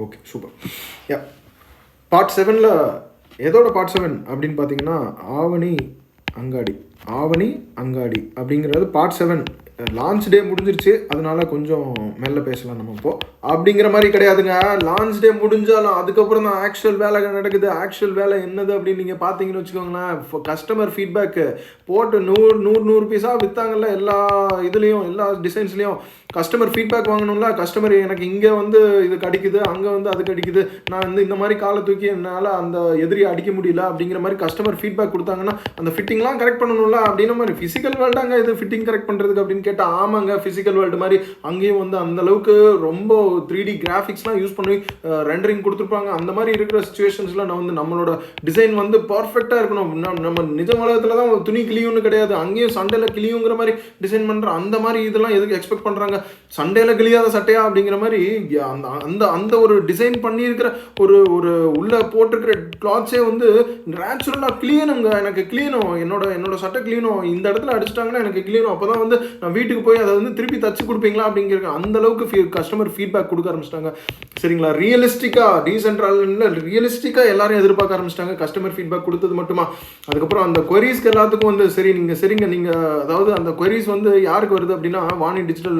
Okay super யா part செவனில் எதோட part seven அப்படின்னு பார்த்தீங்கன்னா ஆவணி அங்காடி ஆவணி அங்காடி அப்படிங்கிறது பார்ட் செவன் லான்ச் டே முடிஞ்சிருச்சு. அதனால கொஞ்சம் மெல்ல பேசலாம் நம்ம இப்போ. அப்படிங்கிற மாதிரி கிடையாதுங்க. லான்ச் டே முடிஞ்சாலும் அதுக்கப்புறம் தான் ஆக்சுவல் வேலை நடக்குது. ஆக்சுவல் வேலை என்னது அப்படின்னு நீங்கள் பார்த்தீங்கன்னு வச்சுக்கோங்களேன். கஸ்டமர் ஃபீட்பேக்கு போட்டு நூறு நூறு நூறு பீஸாக விற்றாங்கல்ல எல்லா இதுலேயும் எல்லா டிசைன்ஸ்லேயும் கஸ்டமர் ஃபீட்பேக் வாங்கணும்ல. கஸ்டமர் எனக்கு இங்கே வந்து இது கடிக்குது அங்கே வந்து அது கடிக்குது. நான் வந்து இந்த மாதிரி காலை தூக்கி என்னால் அந்த எதிரி அடிக்க முடியல அப்படிங்கிற மாதிரி கஸ்டமர் ஃபீட்பேக் கொடுத்தாங்கன்னா அந்த ஃபிட்டிங்லாம் கரெக்ட் பண்ணணும்ல அப்படின்ற மாதிரி ஃபிசிக்கல் வேல்டாங்க இது ஃபிட்டிங் கரெக்ட் பண்ணுறதுக்கு அப்படின்னு கேட்டால் ஆமாங்க ஃபிசிக்கல் வேர்ல்டு மாதிரி. அங்கேயும் வந்து அந்த அளவுக்கு ரொம்ப த்ரீ டி கிராஃபிக்ஸ்லாம் யூஸ் பண்ணி ரெண்டரிங் கொடுத்துருப்பாங்க. அந்த மாதிரி இருக்கிற சுச்சுவேஷன்ஸில் நான் வந்து நம்மளோட டிசைன் வந்து பர்ஃபெக்டாக இருக்கணும். நம்ம- நிஜ உலகத்தில் தான் துணி கிளியும்னு கிடையாது. அங்கேயும் சண்டையில் கிளியுங்கிற மாதிரி டிசைன் பண்ணுற அந்த மாதிரி இதெல்லாம் எதுக்கு எக்ஸ்பெக்ட் பண்ணுறாங்க சண்டையில் கிளியாத சட்டையா அப்படிங்கிற மாதிரி அந்த அந்த அந்த ஒரு டிசைன் பண்ணியிருக்கிற ஒரு ஒரு உள்ளே போட்டிருக்கிற கிளாத்ஸே வந்து நேச்சுரலாக கிளீனுங்க எனக்கு கிளீனும் என்னோட என்னோட சட்டை கிளீனும் இந்த இடத்துல அடிச்சிட்டாங்கன்னா எனக்கு கிளீனும் அப்போ தான் வந்து நான் வீட்டுக்கு போய் அதை வந்து திருப்பி தச்சு கொடுப்பீங்களா அப்படிங்கிற அந்த அளவுக்கு கஸ்டமர் ஃபீட்பேக் கொடுக்க ஆரம்பிச்சிட்டாங்க. சரிங்களா? ரியலிஸ்டிக்காக டீசென்ட்ரல் ரியலிஸ்டிக்காக எல்லாரும் எதிர்பார்க்க ஆரம்பிச்சிட்டாங்க. கஸ்டமர் ஃபீட்பேக் கொடுத்தது மட்டுமா? அதுக்கப்புறம் அந்த கொரிஸ்க்கு எல்லாத்துக்கும் வந்து சரி நீங்கள் சரிங்க நீங்கள் அதாவது அந்த கொரிஸ் வந்து யாருக்கு வருது அப்படின்னா வாணி டிஜிட்டல்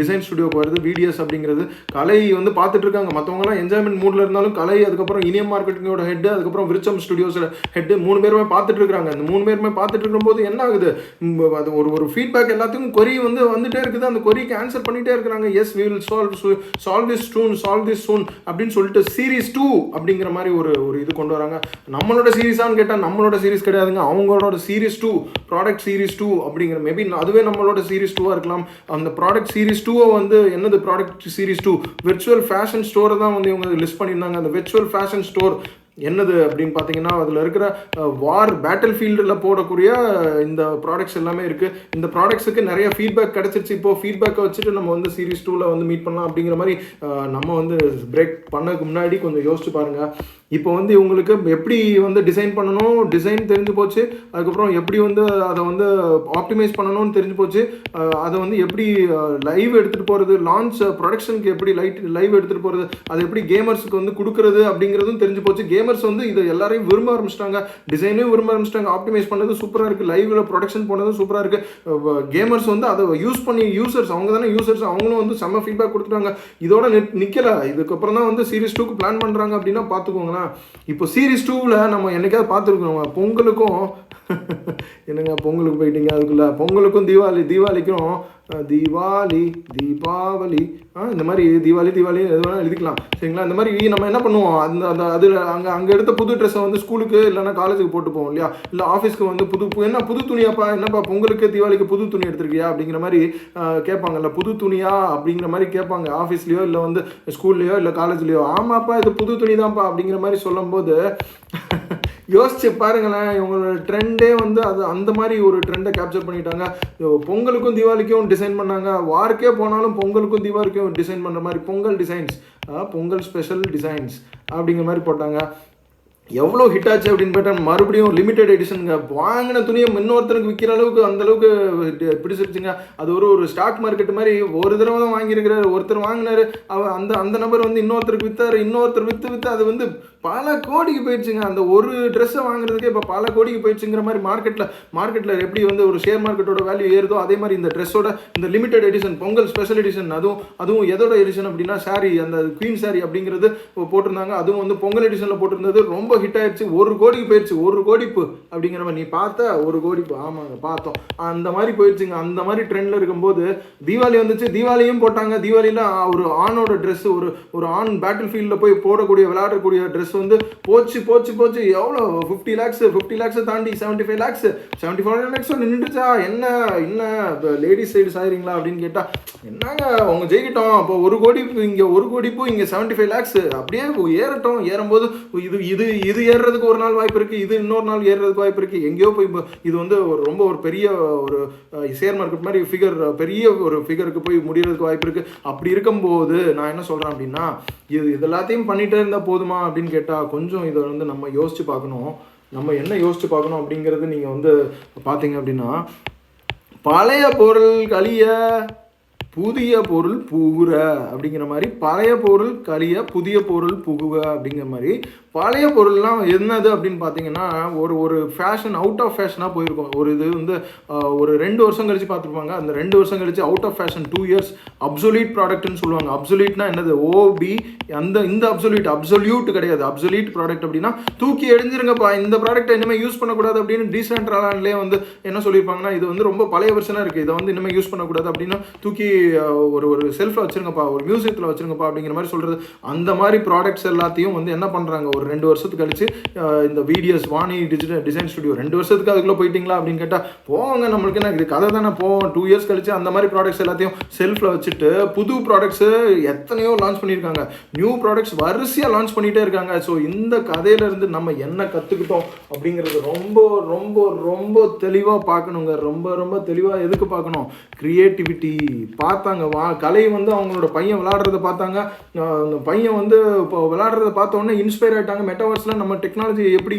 டிசைன் ஸ்டுடியோக்கு வருது பிடிஎஸ் அப்படிங்கிறது. கலை வந்து பார்த்துட்டு இருக்காங்க. மற்றவங்கலாம் என்ஜாய்மெண்ட் மூடில் இருந்தாலும் கலை அதுக்கப்புறம் இனியம் மார்க்கெட்டிங்கோட ஹெட் அதுக்கப்புறம் விருச்சம் ஸ்டுடியோஸோட ஹெட் மூணு பேருமே பார்த்துட்டு இருக்காங்க அந்த மூணு பேருமே பார்த்துட்டு இருக்கும்போது என்ன ஆகுது? அது ஒரு ஒரு ஃபீட்பேக் எல்லாத்துக்கும் கொரி வந்து வந்துட்டே இருக்குது. அந்த கொரி கேன்சல் பண்ணிகிட்டே இருக்கிறாங்க. Yes we will solve solve this soon solve this soon அப்படின்னு சொல்லிட்டு சீரிஸ் டூ அப்படிங்கிற மாதிரி ஒரு ஒரு இது கொண்டு வராங்க. நம்மளோட சீரீஸான்னு கேட்டால் நம்மளோட சீரிஸ் கிடையாதுங்க. அவங்களோட series two product series two அப்படிங்கிற மேபி அதுவே நம்மளோட சீரீஸ் டூவாக இருக்கலாம். அந்த ப்ராடக்ட் சீரிஸ் டூவை வந்து என்னது product series two virtual fashion ஸ்டோரை தான் வந்து இவங்க லிஸ்ட் பண்ணியிருந்தாங்க. அந்த விர்ச்சுவல் ஃபேஷன் ஸ்டோர் என்னது அப்படின்னு பார்த்தீங்கன்னா அதில் இருக்கிற வார் பேட்டில் ஃபீல்டில் போடக்கூடிய இந்த ப்ராடக்ட்ஸ் எல்லாமே இருக்குது இந்த ப்ராடக்ட்ஸுக்கு நிறைய ஃபீட்பேக் கிடச்சிருச்சு. இப்போது ஃபீட்பேக்கை வச்சுட்டு நம்ம வந்து சீரிஸ் டூவில் வந்து மீட் பண்ணலாம் அப்படிங்கிற மாதிரி நம்ம வந்து பிரேக் பண்ணதுக்கு முன்னாடி கொஞ்சம் யோசிச்சு பாருங்கள் இப்போ வந்து இவங்களுக்கு எப்படி வந்து டிசைன் பண்ணணும் டிசைன் தெரிஞ்சு போச்சு அதுக்கப்புறம் எப்படி வந்து அதை வந்து ஆப்டிமைஸ் பண்ணணும்னு தெரிஞ்சு போச்சு அதை வந்து எப்படி லைவ் எடுத்துகிட்டு போகிறது லான்ச் ப்ரொடக்ஷனுக்கு எப்படி லைட் லைவ் எடுத்துகிட்டு போகிறது அது எப்படி கேமர்ஸுக்கு வந்து கொடுக்குறது அப்படிங்கிறதும் தெரிஞ்சு போச்சு. கேமர்ஸ் வந்து இதை எல்லாரையும் விரும்ப ஆரம்பிச்சிட்டாங்க டிசைனையும் விரும்ப ஆரம்பிச்சிட்டாங்க ஆப்டிமைஸ் பண்ணது சூப்பராக இருக்குது லைவில் ப்ரொடக்ஷன் போனது சூப்பராக இருக்குது கேமர்ஸ் வந்து அதை யூஸ் பண்ணி யூசர்ஸ் அவங்க தானே யூசர்ஸ் அவங்களும் வந்து செம்ம ஃபீட்பேக் கொடுத்துட்டாங்க. இதோட நிக் இதுக்கப்புறம் தான் வந்து சீரிஸ் டூக்கு பிளான் பண்ணுறாங்க அப்படின்னா பார்த்துக்கோங்களேன். இப்போ சீரிஸ் டூவில் நம்ம என்னைக்காவது பார்த்துருக்கோம் பொங்கலுக்கும் என்னங்க பொங்கலுக்கு போயிட்டீங்க அதுக்குள்ள பொங்கலுக்கும் தீபாவளி தீபாவளிக்கும் தீபாவளி தீபாவளி. ஆ, இந்த மாதிரி தீபாவளி தீபாவளி எது வேணாலும் எழுதிக்கலாம். சரிங்களா? இந்த மாதிரி நம்ம என்ன பண்ணுவோம்? அந்த அந்த அதில் அங்கே அங்கே எடுத்த புது ட்ரெஸ்ஸை வந்து ஸ்கூலுக்கு இல்லைன்னா காலேஜுக்கு போட்டு போவோம் இல்லையா? இல்லை ஆஃபீஸ்க்கு வந்து புது என்ன புது துணியாப்பா என்னப்பா பொங்கலுக்கு தீபாவளிக்கு புது துணி எடுத்திருக்கியா? அப்படிங்கிற மாதிரி கேட்பாங்கல்ல. புது துணியா? அப்படிங்கிற மாதிரி கேட்பாங்க. ஆஃபீஸ்லேயோ இல்லை வந்து ஸ்கூல்லையோ இல்லை காலேஜ்லேயோ ஆமாப்பா இது புது துணி தான்ப்பா அப்படிங்கிற மாதிரி சொல்லும்போது யோசிச்சு பாருங்களேன் இவங்களோட ட்ரெண்டே வந்து அது அந்த மாதிரி ஒரு ட்ரெண்டை கேப்சர் பண்ணிட்டாங்க. பொங்கலுக்கும் தீபாவளிக்கும் டிசைன் பண்ணாங்க. வார்க்கே போனாலும் பொங்கலுக்கும் தீபாவளிக்கும் டிசைன் பண்ணுற மாதிரி Pongal designs Pongal special designs அப்படிங்கிற மாதிரி போட்டாங்க. எவ்வளோ ஹிட் ஆச்சு அப்படின்னு பார்த்தா மறுபடியும் லிமிடெட் எடிஷனுங்க வாங்கின துணியை இன்னொருத்தருக்கு விற்கிற அளவுக்கு அந்த அளவுக்கு பிடிச்சிருச்சுங்க. அது ஒரு ஒரு ஸ்டாக் மார்க்கெட் மாதிரி ஒரு தடவை தான் வாங்கியிருக்கிறாரு ஒருத்தர் வாங்கினாரு அவர் அந்த அந்த நபர் வந்து இன்னொருத்தருக்கு விற்றார் இன்னொருத்தர் விற்று விற்று அது வந்து பல கோடிக்கு போயிடுச்சுங்க. அந்த ஒரு ட்ரெஸ்ஸை வாங்குறதுக்கே இப்போ பல கோடிக்கு போயிடுச்சுங்கிற மாதிரி மார்க்கெட்டில் மார்க்கெட்டில் எப்படி வந்து ஒரு ஷேர் மார்க்கெட்டோட வேல்யூ ஏறுதோ அதே மாதிரி இந்த ட்ரெஸ்ஸோட இந்த limited edition Pongal special edition அதுவும் அதுவும் எதோட எடிஷன் அப்படின்னா சாரி அந்த குவீன் சாரி அப்படிங்கிறது போட்டிருந்தாங்க. அதுவும் வந்து பொங்கல் எடிஷனில் போட்டிருந்தது. ரொம்ப ஹிட் ஆயிடுச்சு ஒரு கோடிக்கு போயிடுச்சு ஒரு கோடிப்பு அப்படிங்கிற மாதிரி நீ பார்த்த ஒரு கோடிப்பு. ஆமாங்க பார்த்தோம். அந்த மாதிரி போயிடுச்சுங்க அந்த மாதிரி ட்ரெண்டில் இருக்கும்போது தீபாவளி வந்துச்சு. தீபாவளியும் போட்டாங்க. தீபாவளியில் ஒரு ஆணோட ட்ரெஸ் ஒரு ஒரு ஆண் பேட்டில் ஃபீல்டில் போய் போடக்கூடிய விளையாடக்கூடிய ட்ரெஸ் வந்து போச்சு போச்சு போச்சு. எவ்வளோ? ஃபிஃப்டி லேக்ஸ் ஃபிஃப்டி லேக்ஸை தாண்டி seventy five lakhs seventy five lakhs நின்றுச்சா? என்ன என்ன லேடிஸ் சைடு சாயிறீங்களா அப்படின்னு கேட்டால் என்னங்க அவங்க ஜெயிக்கிட்டோம். அப்போ ஒரு கோடி இங்கே ஒரு கோடி பூ இங்கே செவன்ட்டி ஃபைவ் லேக்ஸ் அப்படியே ஏறட்டும். ஏறும்போது இது இது இது ஏறுறதுக்கு ஒரு நாள் வாய்ப்பு இருக்குது இது இன்னொரு நாள் ஏறுறதுக்கு வாய்ப்பு இருக்குது எங்கேயோ போய் இது வந்து ஒரு ரொம்ப ஒரு பெரிய ஒரு ஷேர் மார்க்கெட் மாதிரி ஃபிகர் பெரிய ஒரு ஃபிகருக்கு போய் முடிகிறதுக்கு வாய்ப்பு இருக்குது அப்படி இருக்கும்போது நான் என்ன சொல்கிறேன் அப்படின்னா இது இது எல்லாத்தையும் பண்ணிகிட்டே இருந்தால் போதுமா அப்படின்னு கேட்டால் கொஞ்சம் இதை வந்து நம்ம யோசிச்சு பார்க்கணும். நம்ம என்ன யோசிச்சு பார்க்கணும் அப்படிங்கிறது நீங்கள் வந்து பார்த்தீங்க அப்படின்னா பழைய பொருள் கழிய புதிய பொருள் புகுற அப்படிங்கிற மாதிரி பழைய பொருள் கழிய புதிய பொருள் புகுக அப்படிங்கிற மாதிரி பழைய பொருள்லாம் என்னது அப்படின்னு பார்த்தீங்கன்னா ஒரு ஒரு ஃபேஷன் அவுட் ஆஃப் ஃபேஷனாக போயிருக்கும். ஒரு இது வந்து ஒரு ரெண்டு வருஷம் கழிச்சு பார்த்துருப்பாங்க அந்த ரெண்டு வருஷம் கழிச்சு out of fashion two years absolute ப்ராடக்ட்னு சொல்லுவாங்க. அப்சொல்யூட்னா என்னது? ஓபி அந்த இந்த அப்சொல்யூட் அப்சொல்யூட் கிடையாது. அப்சொல்யூட் ப்ராடக்ட் அப்படின்னா தூக்கி எழிஞ்சிருங்கப்பா இந்த ப்ராடக்ட்டை இனிமேல் யூஸ் பண்ணக்கூடாது அப்படின்னு டீசென்ட்ரலான்லேயே வந்து என்ன சொல்லியிருப்பாங்கன்னா இது வந்து ரொம்ப பழைய வருஷனாக இருக்குது இதை வந்து இனிமேல் யூஸ் பண்ணக்கூடாது அப்படின்னா தூக்கி ஒரு ஒரு செல்ஃபில் வச்சிருங்கப்பா ஒரு மியூசியத்தில் வச்சிருங்கப்பா அப்படிங்கிற மாதிரி சொல்கிறது அந்த மாதிரி ப்ராடக்ட்ஸ் எல்லாத்தையும் வந்து என்ன பண்ணுறாங்க ஒரு ரெண்டு வருஷத்துக்கு கழிச்சு இந்த videos Vani digital design studio ரெண்டு வருஷத்துக்கு அதுக்குள்ளே போயிட்டீங்களா அப்படின்னு கேட்டால் போங்க நம்மளுக்கு என்ன இது கதை தானே போவோம். டூ இயர்ஸ் கழிச்சு அந்த மாதிரி ப்ராடக்ட்ஸ் எல்லாத்தையும் செல்ஃபில் வச்சுட்டு புது ப்ராடக்ட்ஸு எத்தனையோ லான்ச் பண்ணியிருக்காங்க. நியூ ப்ராடக்ட்ஸ் வரிசையாக லான்ச் பண்ணிகிட்டே இருக்காங்க. ஸோ இந்த கதையிலேருந்து நம்ம என்ன கற்றுக்கிட்டோம் அப்படிங்கிறது ரொம்ப ரொம்ப ரொம்ப தெளிவாக பார்க்கணுங்க. ரொம்ப ரொம்ப தெளிவாக எதுக்கு பார்க்கணும்? க்ரியேட்டிவிட்டி பார்த்தாங்க. வா கலை வந்து அவங்களோட பையன் விளாடுறத பார்த்தாங்க. அந்த பையன் வந்து இப்போ விளாடுறத பார்த்த உடனே ஆகிட்டு ஆயிட்டாங்க மெட்டாவர்ஸில் நம்ம டெக்னாலஜி எப்படி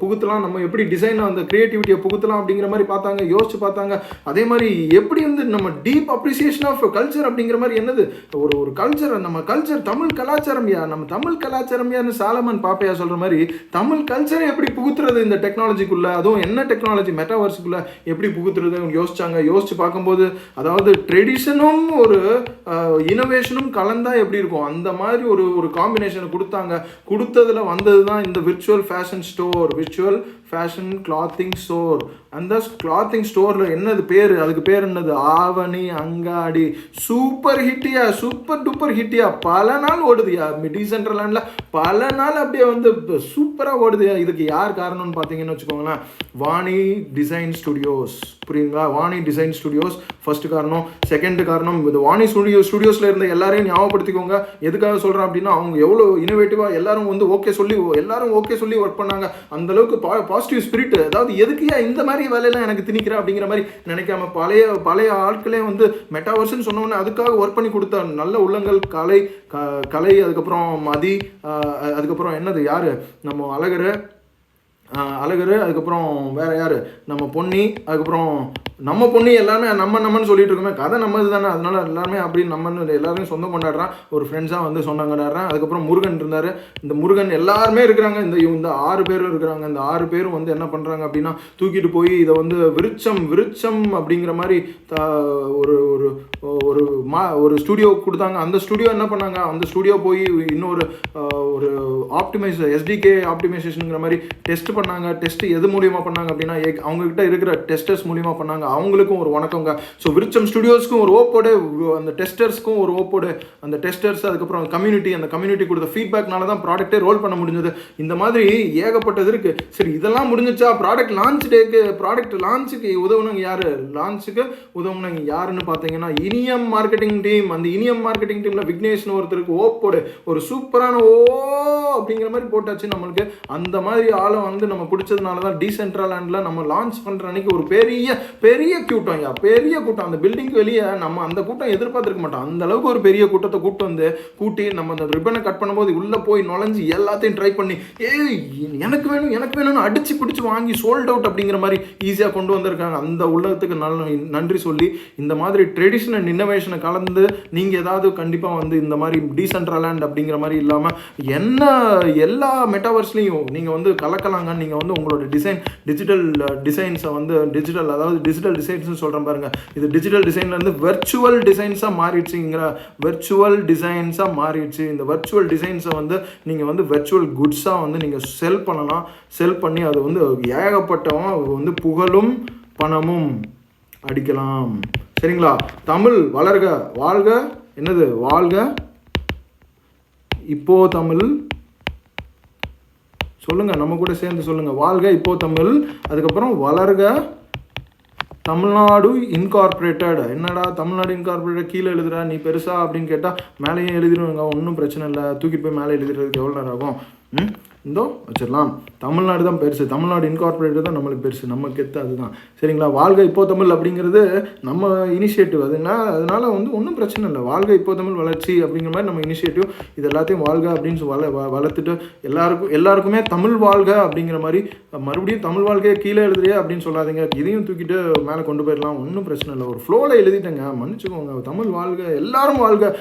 புகுத்தலாம் நம்ம எப்படி டிசைன் அந்த க்ரியேட்டிவிட்டியை புகுத்தலாம் அப்படிங்கிற மாதிரி பார்த்தாங்க யோசிச்சு பார்த்தாங்க. அதே மாதிரி எப்படி வந்து நம்ம டீப் அப்ரிசியேஷன் ஆஃப் கல்ச்சர் அப்படிங்கிற மாதிரி என்னது? ஒரு ஒரு கல்ச்சர் நம்ம கல்ச்சர் தமிழ் கலாச்சாரம் யா நம்ம தமிழ் கலாச்சாரம் யான்னு சாலமன் பாப்பையா சொல்கிற மாதிரி தமிழ் கல்ச்சரை எப்படி புகுத்துறது இந்த டெக்னாலஜிக்குள்ளே அதுவும் என்ன டெக்னாலஜி மெட்டாவர்ஸுக்குள்ள எப்படி புகுத்துறது? யோசிச்சாங்க. யோசிச்சு பார்க்கும்போது அதாவது ட்ரெடிஷனும் ஒரு இனோவேஷனும் கலந்தால் எப்படி இருக்கும்? அந்த மாதிரி ஒரு ஒரு காம்பினேஷனை கொடுத்தாங்க. கொடுத்ததில் வந்தது தான் இந்த virtual fashion store virtual fashion clothing store அந்த கிளாத்திங் ஸ்டோரில் என்னது பேர்? அதுக்கு பேர் என்னது? ஆவணி அங்காடி. சூப்பர் ஹிட்டியா சூப்பர் டூப்பர் ஹிட்டியா பல நாள் ஓடுதுயா? டீசென்ட்ரலாண்டில் பல நாள் அப்படியே வந்து சூப்பராக ஓடுதுயா? இதுக்கு யார் காரணம்னு பார்த்தீங்கன்னு வச்சுக்கோங்களேன். வாணி டிசைன் ஸ்டுடியோஸ் புரியுங்களா? வாணி டிசைன் ஸ்டுடியோஸ் ஃபஸ்ட்டு காரணம். செகண்ட் காரணம் இந்த வாணி ஸ்டுடியோ ஸ்டுடியோஸில் இருந்த எல்லாரையும் ஞாபகப்படுத்திக்கோங்க. எதுக்காக சொல்கிறேன் அப்படின்னா அவங்க எவ்வளோ இனோவேட்டிவாக எல்லாரும் வந்து ஓகே ஓகே சொல்லி எல்லாரும் ஓகே சொல்லி ஒர்க் பண்ணாங்க. அந்த அளவுக்கு பா பாசிட்டிவ் ஸ்பிரிட் அதாவது எதுக்குயா இந்த மாதிரி வேலையெல்லாம் எனக்கு திணிக்கிற அப்படிங்கிற மாதிரி நினைக்காம பழைய பழைய ஆட்களே வந்து மெட்டாவர்ஸ்னு சொன்னோன்னே அதுக்காக ஒர்க் பண்ணி கொடுத்த நல்ல உள்ளங்கள் கலை க கலை அதுக்கப்புறம் மதி அதுக்கப்புறம் என்னது யார்? நம்ம அழகர் அழகர் அதுக்கப்புறம் வேற யார்? நம்ம பொன்னி அதுக்கப்புறம் நம்ம பொண்ணு எல்லாமே நம்ம நம்மன்னு சொல்லிட்டு இருக்கோமே கதை நம்மது தானே. அதனால எல்லாருமே அப்படி நம்மன்னு எல்லாருமே சொந்தம் கொண்டாடுறான். ஒரு ஃப்ரெண்ட்ஸாக வந்து சொந்தம் கொண்டாடுறான் அதுக்கப்புறம் முருகன் இருந்தார். இந்த முருகன் எல்லாருமே இருக்கிறாங்க. இந்த இந்த ஆறு பேரும் இருக்கிறாங்க. இந்த ஆறு பேரும் வந்து என்ன பண்ணுறாங்க அப்படின்னா தூக்கிட்டு போய் இதை வந்து விருச்சம் விருச்சம் அப்படிங்கிற மாதிரி த- ஒரு ஒரு ஒரு மா ஒரு ஸ்டுடியோ கொடுத்தாங்க. அந்த ஸ்டுடியோ என்ன பண்ணாங்க? அந்த ஸ்டுடியோ போய் இன்னொரு ஒரு ஆப்டிமைஸ் எஸ்டிகே ஆப்டிமைசேஷனுங்கிற மாதிரி டெஸ்ட் பண்ணாங்க. டெஸ்ட் எது மூலியமாக பண்ணாங்க அப்படின்னா ஏ- இருக்கிற டெஸ்டர்ஸ் மூலியமாக பண்ணாங்க. அவங்களுக்கும் ஒரு வணக்கங்க. ஸோ விருச்சம் ஸ்டுடியோஸ்க்கும் ஒரு ஓப்போடு அந்த டெஸ்டர்ஸ்க்கும் ஒரு ஓப்போடு அந்த டெஸ்டர்ஸ் அதுக்கப்புறம் கம்யூனிட்டி அந்த கம்யூனிட்டி கொடுத்த ஃபீட்பேக்னால தான் ப்ராடக்ட்டே ரோல் பண்ண முடிஞ்சது. இந்த மாதிரி ஏகப்பட்டது இருக்குது சரி இதெல்லாம் முடிஞ்சிச்சா? ப்ராடக்ட் லான்ச் டேக்கு ப்ராடக்ட் லான்ச்சுக்கு உதவுனவங்க யார்? லான்ச்சுக்கு உதவுனவங்க யாருன்னு பார்த்தீங்கன்னா இனியம் மார்க்கெட்டிங் டீம் அந்த இனியம் மார்க்கெட்டிங் டீமில் விக்னேஷ்னு ஒருத்தருக்கு ஓப்போடு ஒரு சூப்பரான ஓ அப்படிங்கிற மாதிரி போட்டாச்சு நம்மளுக்கு. அந்த மாதிரி ஆளை வந்து நம்ம பிடிச்சதுனால தான் டீசென்ட்ரலாண்டில் நம்ம லான்ச் பண்ணுற அன்னைக்கு ஒரு பெரிய பெரிய கூட்டம் ஐயா பெரிய கூட்டம். அந்த பில்டிங்க்கு வெளியே நம்ம அந்த கூட்டம் எதிர்பார்த்துருக்க மாட்டோம். அந்த அளவுக்கு ஒரு பெரிய கூட்டத்தை கூட்டம் வந்து கூட்டி நம்ம அந்த ரிப்பனை கட் பண்ணும்போது உள்ளே போய் நுழைஞ்சு எல்லாத்தையும் ட்ரை பண்ணி ஏ எனக்கு வேணும் எனக்கு வேணும்னு அடிச்சு பிடிச்சி வாங்கி சோல்ட் அவுட் அப்படிங்கிற மாதிரி ஈஸியாக கொண்டு வந்திருக்காங்க. அந்த உள்ளத்துக்கு நல்ல நன்றி சொல்லி இந்த மாதிரி ட்ரெடிஷன் அண்ட் இன்னோவேஷனை கலந்து நீங்கள் ஏதாவது கண்டிப்பாக வந்து இந்த மாதிரி டீசென்ட்ரலாண்ட் அப்படிங்கிற மாதிரி இல்லாமல் என்ன எல்லா மெட்டாவர்ஸ்லையும் நீங்கள் வந்து கலக்கலாங்க நீங்கள் வந்து உங்களோட டிசைன் டிஜிட்டல் டிசைன்ஸை வந்து டிஜிட்டல் அதாவது டிஜிட்டல் டிசைன்ஸ்னு சொல்கிறேன் பாருங்க. இது டிஜிட்டல் டிசைன்லேருந்து வெர்ச்சுவல் டிசைன்ஸாக மாறிடுச்சுங்கிற வெர்ச்சுவல் டிசைன்ஸாக மாறிடுச்சு. இந்த வெர்ச்சுவல் டிசைன்ஸை வந்து நீங்கள் வந்து வெர்ச்சுவல் குட்ஸாக வந்து நீங்கள் செல் பண்ணலாம். செல் பண்ணி அது வந்து ஏகப்பட்டவன் வந்து புகழும் பணமும் அடிக்கலாம். சரிங்களா? தமிழ் வளர்க வாழ்க என்னது? வாழ்க. இப்போ தமிழ். சொல்லுங்கள் நம்ம கூட சேர்ந்து சொல்லுங்கள் வாழ்க இப்போ தமிழ். அதுக்கப்புறம் வளர்க தமிழ்நாடு இன்கார்பரேட்டட் என்னடா தமிழ்நாடு இன்கார்பரேட்டட் கீழே எழுதுறா? நீ பெருசா அப்படின்னு கேட்டால் மேலேயும் எழுதிடுவாங்க. ஒன்றும் பிரச்சனை இல்லை. தூக்கிட்டு போய் மேலே எழுதுறதுக்கு எவ்வளோ நேரம் ஆகும்? இந்தோ வச்சிடலாம். தமிழ்நாடு தான் பெருசு. தமிழ்நாடு இன்கார்பரேட்டர் தான் நம்மளுக்கு பெருசு. நம்ம கெத்து அதுதான். சரிங்களா? வாழ்க இப்போ தமிழ் அப்படிங்கிறது நம்ம இனிஷியேட்டிவ் அதுனா அதனால் வந்து ஒன்றும் பிரச்சனை இல்லை. வாழ்க இப்போ தமிழ் வளர்ச்சி அப்படிங்கிற மாதிரி நம்ம இனிஷியேட்டிவ் இது எல்லாத்தையும் வாழ்க அப்படின்னு வள வ- வளர்த்துட்டு எல்லாருக்கும் எல்லாருக்குமே தமிழ் வாழ்க அப்படிங்கிற மாதிரி மறுபடியும் தமிழ் வாழ்க்கையை கீழே எழுதுறியா அப்படின்னு சொல்லாதீங்க. இதையும் தூக்கிட்டு மேலே கொண்டு போயிடலாம். ஒன்றும் பிரச்சனை இல்லை. ஒரு ஃப்ளோவில் எழுதிட்டேங்க. மன்னிச்சுக்கோங்க. தமிழ் வாழ்க. எல்லாரும் வாழ்க.